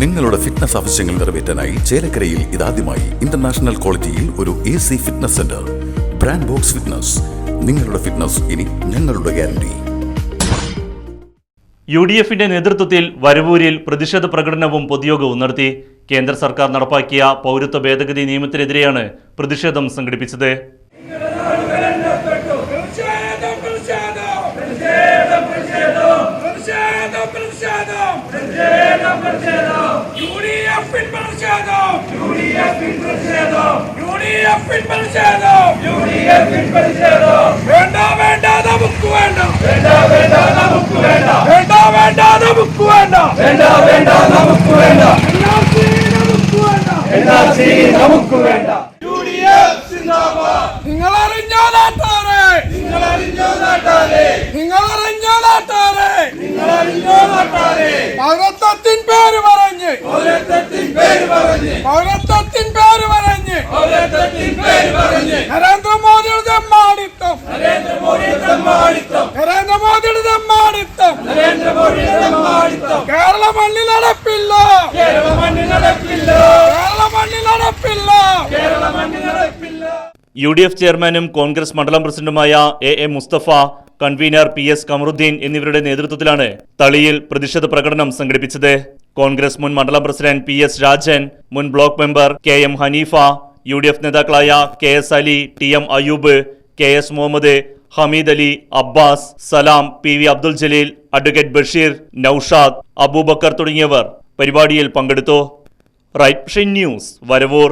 നിങ്ങളുടെ ഫിറ്റ്നസ് ആവശ്യങ്ങൾ നിറവേറ്റാനായി ചേലക്കരയിൽ ഇതാദ്യമായി ഇന്റർനാഷണൽ ക്വാളിറ്റിയിൽ ഒരു A C fitness centre brand box fitness നിങ്ങളുടെ ഫിറ്റ്നസ് ഇനി ഞങ്ങളുടെ ഗ്യാരണ്ടി യു ഡി എഫിന്റെ നേതൃത്വത്തിൽ വരവൂരിൽ പ്രതിഷേധ പ്രകടനവും പൊതുയോഗവും നടത്തി കേന്ദ്ര സർക്കാർ നടപ്പാക്കിയ പൗരത്വ ഭേദഗതി നിയമത്തിനെതിരെയാണ് പ്രതിഷേധം സംഘടിപ്പിച്ചത്. പ്രതിഷേധം പ്രതിഷേധം പ്രതിഷേധം പ്രതിഷേധം. പ്രതിഷേധം പ്രതിഷേധം. യു ഡി എഫിൻ പ്രതിഷേധം. യു ഡി എഫിൻ പ്രതിഷേധം. യു ഡി എഫിൻ പ്രതിഷേധം. യു ഡി എഫിൻ പ്രതിഷേധം. വേണ്ട വേണ്ട നമുക്ക് വേണ്ട. വേണ്ട വേണ്ട നമുക്ക് വേണ്ട. വേണ്ട വേണ്ട നമുക്ക് വേണ്ട. വേണ്ട വേണ്ട നമുക്ക് വേണ്ട. നമുക്ക് വേണ്ട. പൗരത്വത്തിൻ പേര് പറഞ്ഞ്. പൗരത്വത്തിൻ പേര് പറഞ്ഞ്. പൗരത്വത്തിൻ പേര് പറഞ്ഞ്. പൗരത്വത്തിൻ പേര് പറഞ്ഞ്. നരേന്ദ്രമോദിയുടെ തെമ്മാടിത്തം നരേന്ദ്രമോദിയുടെ തെമ്മാടിത്തം നരേന്ദ്രമോദിയുടെ തെമ്മാടിത്തം നരേന്ദ്രമോദിയുടെ തെമ്മാടിത്തം കേരള മണ്ണിൽ നടപ്പില്ല കേരള മണ്ണിൽ നടപ്പില്ല കേരള മണ്ണിൽ നടപ്പില്ല കേരള മണ്ണിൽ നടപ്പില്ല യു ഡി എഫ് ചെയർമാനും കോൺഗ്രസ് മണ്ഡലം പ്രസിഡന്റുമായ A A Mustafa convener P S Kamaruddeen എന്നിവരുടെ നേതൃത്വത്തിലാണ് തളിയിൽ പ്രതിഷേധ പ്രകടനം സംഘടിപ്പിച്ചത്. കോൺഗ്രസ് മുൻ മണ്ഡലം പ്രസിഡന്റ് പി എസ് രാജൻ മുൻ block member K M Haneefa U D F നേതാക്കളായ K S Ali T M Ayoob K S Muhammad Hameed Ali Abbas Salam P V Abdul Jaleel advocate Basheer Naushad Abubakar തുടങ്ങിയവർ പരിപാടിയിൽ പങ്കെടുത്തു. Right news Varavoor.